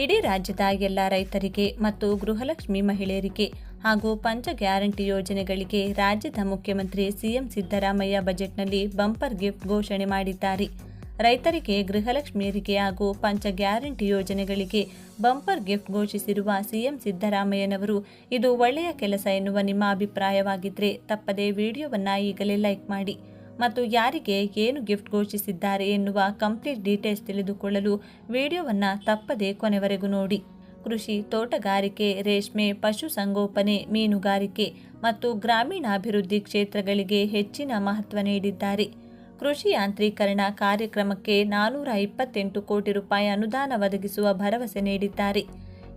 ಇಡೀ ರಾಜ್ಯದ ಎಲ್ಲ ರೈತರಿಗೆ ಮತ್ತು ಗೃಹಲಕ್ಷ್ಮಿ ಮಹಿಳೆಯರಿಗೆ ಹಾಗೂ ಪಂಚ ಗ್ಯಾರಂಟಿ ಯೋಜನೆಗಳಿಗೆ ರಾಜ್ಯದ ಮುಖ್ಯಮಂತ್ರಿ ಸಿಎಂ ಸಿದ್ದರಾಮಯ್ಯ ಬಜೆಟ್ನಲ್ಲಿ ಬಂಪರ್ ಗಿಫ್ಟ್ ಘೋಷಣೆ ಮಾಡಿದ್ದಾರೆ. ರೈತರಿಗೆ, ಗೃಹಲಕ್ಷ್ಮಿಯರಿಗೆ ಹಾಗೂ ಪಂಚ ಗ್ಯಾರಂಟಿ ಯೋಜನೆಗಳಿಗೆ ಬಂಪರ್ ಗಿಫ್ಟ್ ಘೋಷಿಸಿರುವ ಸಿಎಂ ಸಿದ್ದರಾಮಯ್ಯನವರು, ಇದು ಒಳ್ಳೆಯ ಕೆಲಸ ಎನ್ನುವ ನಿಮ್ಮ ಅಭಿಪ್ರಾಯವಾಗಿದ್ದರೆ ತಪ್ಪದೇ ವಿಡಿಯೋವನ್ನು ಈಗಲೇ ಲೈಕ್ ಮಾಡಿ. ಮತ್ತು ಯಾರಿಗೆ ಏನು ಗಿಫ್ಟ್ ಘೋಷಿಸಿದ್ದಾರೆ ಎನ್ನುವ ಕಂಪ್ಲೀಟ್ ಡೀಟೇಲ್ಸ್ ತಿಳಿದುಕೊಳ್ಳಲು ವಿಡಿಯೋವನ್ನು ತಪ್ಪದೇ ಕೊನೆವರೆಗೂ ನೋಡಿ. ಕೃಷಿ ತೋಟಗಾರಿಕೆ, ರೇಷ್ಮೆ ಪಶುಸಂಗೋಪನೆ ಮೀನುಗಾರಿಕೆ ಮತ್ತು ಗ್ರಾಮೀಣಾಭಿವೃದ್ಧಿ ಕ್ಷೇತ್ರಗಳಿಗೆ ಹೆಚ್ಚಿನ ಮಹತ್ವ ನೀಡಿದ್ದಾರೆ. ಕೃಷಿ ಯಾಂತ್ರೀಕರಣ ಕಾರ್ಯಕ್ರಮಕ್ಕೆ ನಾನೂರ ಇಪ್ಪತ್ತೆಂಟು ಕೋಟಿ ರೂಪಾಯಿ ಅನುದಾನ ಒದಗಿಸುವ ಭರವಸೆ ನೀಡಿದ್ದಾರೆ.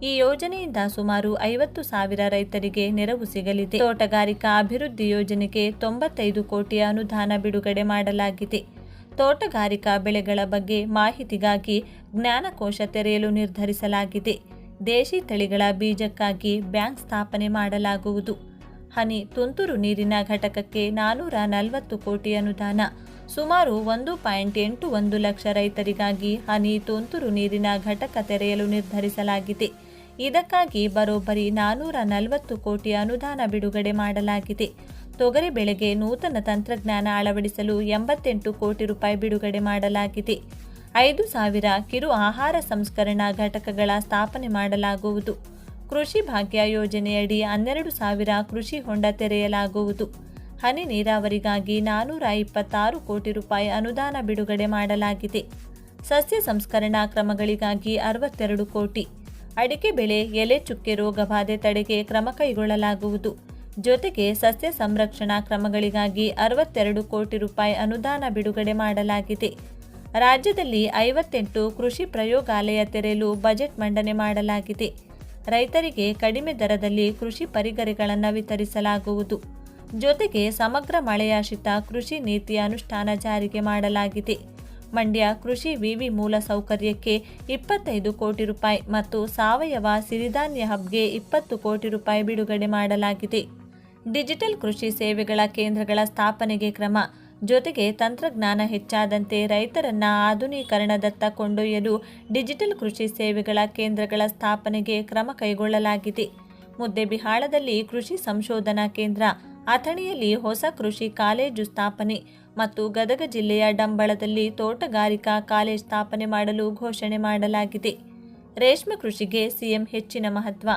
ಈ ಯೋಜನೆಯಿಂದ ಸುಮಾರು ಐವತ್ತು ಸಾವಿರ ರೈತರಿಗೆ ನೆರವು ಸಿಗಲಿದೆ. ತೋಟಗಾರಿಕಾ ಅಭಿವೃದ್ಧಿ ಯೋಜನೆಗೆ ತೊಂಬತ್ತೈದು ಕೋಟಿ ಅನುದಾನ ಬಿಡುಗಡೆ ಮಾಡಲಾಗಿದೆ. ತೋಟಗಾರಿಕಾ ಬೆಳೆಗಳ ಬಗ್ಗೆ ಮಾಹಿತಿಗಾಗಿ ಜ್ಞಾನಕೋಶ ತೆರೆಯಲು ನಿರ್ಧರಿಸಲಾಗಿದೆ. ದೇಶಿ ತಳಿಗಳ ಬೀಜಕ್ಕಾಗಿ ಬ್ಯಾಂಕ್ ಸ್ಥಾಪನೆ ಮಾಡಲಾಗುವುದು. ಹನಿ ತುಂತುರು ನೀರಿನ ಘಟಕಕ್ಕೆ ನಾನೂರ ನಲವತ್ತು ಕೋಟಿ ಅನುದಾನ. ಸುಮಾರು ಒಂದು ಪಾಯಿಂಟ್ ಎಂಟು ಒಂದು ಲಕ್ಷ ರೈತರಿಗಾಗಿ ಹನಿ ತುಂತುರು ನೀರಿನ ಘಟಕ ತೆರೆಯಲು ನಿರ್ಧರಿಸಲಾಗಿದೆ. ಇದಕ್ಕಾಗಿ ಬರೋಬ್ಬರಿ ನಾನೂರ ನಲವತ್ತು ಕೋಟಿ ಅನುದಾನ ಬಿಡುಗಡೆ ಮಾಡಲಾಗಿದೆ. ತೊಗರಿ ಬೆಳೆಗೆ ನೂತನ ತಂತ್ರಜ್ಞಾನ ಅಳವಡಿಸಲು ಎಂಬತ್ತೆಂಟು ಕೋಟಿ ರೂಪಾಯಿ ಬಿಡುಗಡೆ ಮಾಡಲಾಗಿದೆ. ಐದು ಸಾವಿರ ಕಿರು ಆಹಾರ ಸಂಸ್ಕರಣಾ ಘಟಕಗಳ ಸ್ಥಾಪನೆ ಮಾಡಲಾಗುವುದು. ಕೃಷಿ ಭಾಗ್ಯ ಯೋಜನೆಯಡಿ ಹನ್ನೆರಡು ಸಾವಿರ ಕೃಷಿ ಹೊಂಡ ತೆರೆಯಲಾಗುವುದು. ಹನಿ ನೀರಾವರಿಗಾಗಿ ನಾನೂರ ಇಪ್ಪತ್ತಾರು ಕೋಟಿ ರೂಪಾಯಿ ಅನುದಾನ ಬಿಡುಗಡೆ ಮಾಡಲಾಗಿದೆ. ಸಸ್ಯ ಸಂಸ್ಕರಣಾ ಕ್ರಮಗಳಿಗಾಗಿ ಅರವತ್ತೆರಡು ಕೋಟಿ. ಅಡಿಕೆ ಬೆಳೆ, ಎಲೆ ಚುಕ್ಕೆ ರೋಗ ಬಾಧೆ ತಡೆಗೆ ಕ್ರಮ ಕೈಗೊಳ್ಳಲಾಗುವುದು. ಜೊತೆಗೆ ಸಸ್ಯ ಸಂರಕ್ಷಣಾ ಕ್ರಮಗಳಿಗಾಗಿ ಅರವತ್ತೆರಡು ಕೋಟಿ ರೂಪಾಯಿ ಅನುದಾನ ಬಿಡುಗಡೆ ಮಾಡಲಾಗಿದೆ. ರಾಜ್ಯದಲ್ಲಿ ಐವತ್ತೆಂಟು ಕೃಷಿ ಪ್ರಯೋಗಾಲಯ ತೆರೆಯಲು ಬಜೆಟ್ ಮಂಡನೆ ಮಾಡಲಾಗಿದೆ. ರೈತರಿಗೆ ಕಡಿಮೆ ದರದಲ್ಲಿ ಕೃಷಿ ಪರಿಕರಗಳನ್ನು ವಿತರಿಸಲಾಗುವುದು. ಜೊತೆಗೆ ಸಮಗ್ರ ಮಳೆಯಾಶ್ರಿತ ಕೃಷಿ ನೀತಿ ಅನುಷ್ಠಾನ ಜಾರಿಗೆ ಮಾಡಲಾಗಿದೆ. ಮಂಡ್ಯ ಕೃಷಿ ವಿವಿ ಮೂಲ ಸೌಕರ್ಯಕ್ಕೆ ಇಪ್ಪತ್ತೈದು ಕೋಟಿ ರೂಪಾಯಿ ಮತ್ತು ಸಾವಯವ ಸಿರಿಧಾನ್ಯ ಹಬ್ಗೆ ಇಪ್ಪತ್ತು ಕೋಟಿ ರೂಪಾಯಿ ಬಿಡುಗಡೆ ಮಾಡಲಾಗಿದೆ. ಡಿಜಿಟಲ್ ಕೃಷಿ ಸೇವೆಗಳ ಕೇಂದ್ರಗಳ ಸ್ಥಾಪನೆಗೆ ಕ್ರಮ, ಜೊತೆಗೆ ತಂತ್ರಜ್ಞಾನ ಹೆಚ್ಚಾದಂತೆ ರೈತರನ್ನ ಆಧುನೀಕರಣದತ್ತ ಕೊಂಡೊಯ್ಯಲು ಡಿಜಿಟಲ್ ಕೃಷಿ ಸೇವೆಗಳ ಕೇಂದ್ರಗಳ ಸ್ಥಾಪನೆಗೆ ಕ್ರಮ ಕೈಗೊಳ್ಳಲಾಗಿದೆ. ಮುದ್ದೆಬಿಹಾಳದಲ್ಲಿ ಕೃಷಿ ಸಂಶೋಧನಾ ಕೇಂದ್ರ, ಅಥಣಿಯಲ್ಲಿ ಹೊಸ ಕೃಷಿ ಕಾಲೇಜು ಸ್ಥಾಪನೆ ಮತ್ತು ಗದಗ ಜಿಲ್ಲೆಯ ಡಂಬಳದಲ್ಲಿ ತೋಟಗಾರಿಕಾ ಕಾಲೇಜ್ ಸ್ಥಾಪನೆ ಮಾಡಲು ಘೋಷಣೆ ಮಾಡಲಾಗಿದೆ. ರೇಷ್ಮೆ ಕೃಷಿಗೆ ಸಿಎಂ ಹೆಚ್ಚಿನ ಮಹತ್ವ.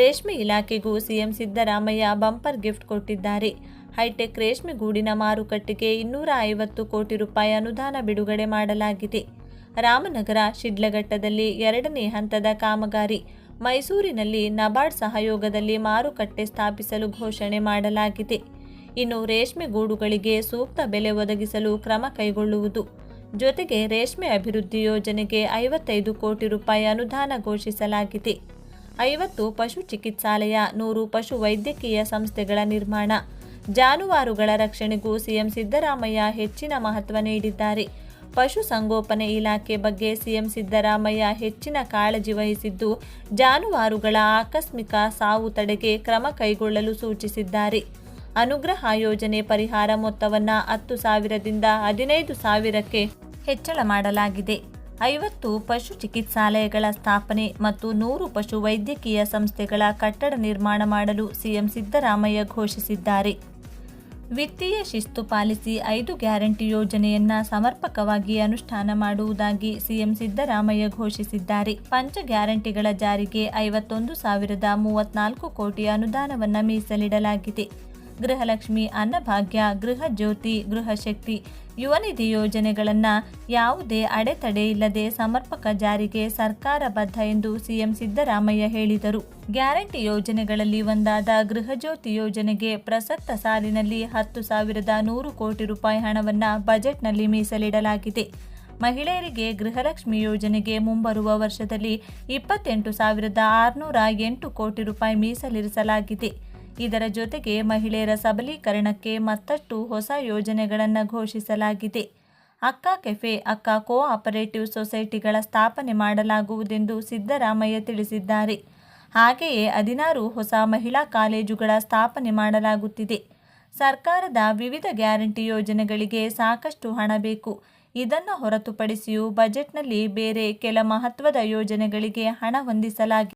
ರೇಷ್ಮೆ ಇಲಾಖೆಗೂ ಸಿಎಂ ಸಿದ್ದರಾಮಯ್ಯ ಬಂಪರ್ ಗಿಫ್ಟ್ ಕೊಟ್ಟಿದ್ದಾರೆ. ಹೈಟೆಕ್ ರೇಷ್ಮೆ ಗೂಡಿನ ಮಾರುಕಟ್ಟೆಗೆ ಇನ್ನೂರ ಐವತ್ತು ಕೋಟಿ ರೂಪಾಯಿ ಅನುದಾನ ಬಿಡುಗಡೆ ಮಾಡಲಾಗಿದೆ. ರಾಮನಗರ ಶಿಡ್ಲಘಟ್ಟದಲ್ಲಿ ಎರಡನೇ ಹಂತದ ಕಾಮಗಾರಿ. ಮೈಸೂರಿನಲ್ಲಿ ನಬಾರ್ಡ್ ಸಹಯೋಗದಲ್ಲಿ ಮಾರುಕಟ್ಟೆ ಸ್ಥಾಪಿಸಲು ಘೋಷಣೆ ಮಾಡಲಾಗಿದೆ. ಇನ್ನು ರೇಷ್ಮೆ ಗೂಡುಗಳಿಗೆ ಸೂಕ್ತ ಬೆಲೆ ಒದಗಿಸಲು ಕ್ರಮ ಕೈಗೊಳ್ಳುವುದು. ಜೊತೆಗೆ ರೇಷ್ಮೆ ಅಭಿವೃದ್ಧಿ ಯೋಜನೆಗೆ ಐವತ್ತೈದು ಕೋಟಿ ರೂಪಾಯಿ ಅನುದಾನ ಘೋಷಿಸಲಾಗಿದೆ. ಐವತ್ತು ಪಶು ಚಿಕಿತ್ಸಾಲಯ, ನೂರು ಪಶು ವೈದ್ಯಕೀಯ ಸಂಸ್ಥೆಗಳ ನಿರ್ಮಾಣ. ಜಾನುವಾರುಗಳ ರಕ್ಷಣೆಗೂ ಸಿಎಂ ಸಿದ್ದರಾಮಯ್ಯ ಹೆಚ್ಚಿನ ಮಹತ್ವ ನೀಡಿದ್ದಾರೆ. ಪಶು ಸಂಗೋಪನೆ ಇಲಾಖೆ ಬಗ್ಗೆ ಸಿಎಂ ಸಿದ್ದರಾಮಯ್ಯ ಹೆಚ್ಚಿನ ಕಾಳಜಿ ವಹಿಸಿದ್ದು, ಜಾನುವಾರುಗಳ ಆಕಸ್ಮಿಕ ಸಾವು ತಡೆಗೆ ಕ್ರಮ ಕೈಗೊಳ್ಳಲು ಸೂಚಿಸಿದ್ದಾರೆ. ಅನುಗ್ರಹ ಯೋಜನೆ ಪರಿಹಾರ ಮೊತ್ತವನ್ನು ಹತ್ತು ಸಾವಿರದಿಂದ ಹದಿನೈದು ಸಾವಿರಕ್ಕೆ ಹೆಚ್ಚಳ ಮಾಡಲಾಗಿದೆ. ಐವತ್ತು ಪಶು ಚಿಕಿತ್ಸಾಲಯಗಳ ಸ್ಥಾಪನೆ ಮತ್ತು ನೂರು ಪಶು ವೈದ್ಯಕೀಯ ಸಂಸ್ಥೆಗಳ ಕಟ್ಟಡ ನಿರ್ಮಾಣ ಮಾಡಲು ಸಿಎಂ ಸಿದ್ದರಾಮಯ್ಯ ಘೋಷಿಸಿದ್ದಾರೆ. ವಿತ್ತೀಯ ಶಿಸ್ತು ಪಾಲಿಸಿ ಐದು ಗ್ಯಾರಂಟಿ ಯೋಜನೆಯನ್ನ ಸಮರ್ಪಕವಾಗಿ ಅನುಷ್ಠಾನ ಮಾಡುವುದಾಗಿ ಸಿಎಂ ಸಿದ್ದರಾಮಯ್ಯ ಘೋಷಿಸಿದ್ದಾರೆ. ಪಂಚ ಗ್ಯಾರಂಟಿಗಳ ಜಾರಿಗೆ ಐವತ್ತೊಂದು ಸಾವಿರದ ಮೂವತ್ನಾಲ್ಕು ಕೋಟಿ ಅನುದಾನವನ್ನು ಮೀಸಲಿಡಲಾಗಿದೆ. ಗೃಹಲಕ್ಷ್ಮಿ, ಅನ್ನಭಾಗ್ಯ, ಗೃಹ ಜ್ಯೋತಿ ಗೃಹಶಕ್ತಿ ಯುವನಿಧಿ ಯೋಜನೆಗಳನ್ನು ಯಾವುದೇ ಅಡೆತಡೆ ಇಲ್ಲದೆ ಸಮರ್ಪಕ ಜಾರಿಗೆ ಸರ್ಕಾರ ಬದ್ಧ ಎಂದು ಸಿಎಂ ಸಿದ್ದರಾಮಯ್ಯ ಹೇಳಿದರು. ಗ್ಯಾರಂಟಿ ಯೋಜನೆಗಳಲ್ಲಿ ಒಂದಾದ ಗೃಹಜ್ಯೋತಿ ಯೋಜನೆಗೆ ಪ್ರಸಕ್ತ ಸಾಲಿನಲ್ಲಿ ಹತ್ತು ಸಾವಿರದ ನೂರು ಕೋಟಿ ರೂಪಾಯಿ ಹಣವನ್ನು ಬಜೆಟ್ನಲ್ಲಿ ಮೀಸಲಿಡಲಾಗಿದೆ. ಮಹಿಳೆಯರಿಗೆ ಗೃಹಲಕ್ಷ್ಮಿ ಯೋಜನೆಗೆ ಮುಂಬರುವ ವರ್ಷದಲ್ಲಿ ಇಪ್ಪತ್ತೆಂಟು ಸಾವಿರದ ಆರುನೂರ ಎಂಟು ಕೋಟಿ ರೂಪಾಯಿ ಮೀಸಲಿರಿಸಲಾಗಿದೆ. ಇದರ ಜೊತೆಗೆ ಮಹಿಳೆಯರ ಸಬಲೀಕರಣಕ್ಕೆ ಮತ್ತಷ್ಟು ಹೊಸ ಯೋಜನೆಗಳನ್ನು ಘೋಷಿಸಲಾಗಿದೆ. ಅಕ್ಕ ಕೆಫೆ, ಅಕ್ಕ ಕೋ ಆಪರೇಟಿವ್ ಸೊಸೈಟಿಗಳ ಸ್ಥಾಪನೆ ಮಾಡಲಾಗುವುದೆಂದು ಸಿದ್ದರಾಮಯ್ಯ ತಿಳಿಸಿದ್ದಾರೆ. ಹಾಗೆಯೇ ಹದಿನಾರು ಹೊಸ ಮಹಿಳಾ ಕಾಲೇಜುಗಳ ಸ್ಥಾಪನೆ ಮಾಡಲಾಗುತ್ತಿದೆ. ಸರ್ಕಾರದ ವಿವಿಧ ಗ್ಯಾರಂಟಿ ಯೋಜನೆಗಳಿಗೆ ಸಾಕಷ್ಟು ಹಣ ಬೇಕು. ಇದನ್ನು ಹೊರತುಪಡಿಸಿಯೂ ಬಜೆಟ್ನಲ್ಲಿ ಬೇರೆ ಕೆಲ ಮಹತ್ವದ ಯೋಜನೆಗಳಿಗೆ ಹಣ ಹೊಂದಿಸಲಾಗಿದೆ.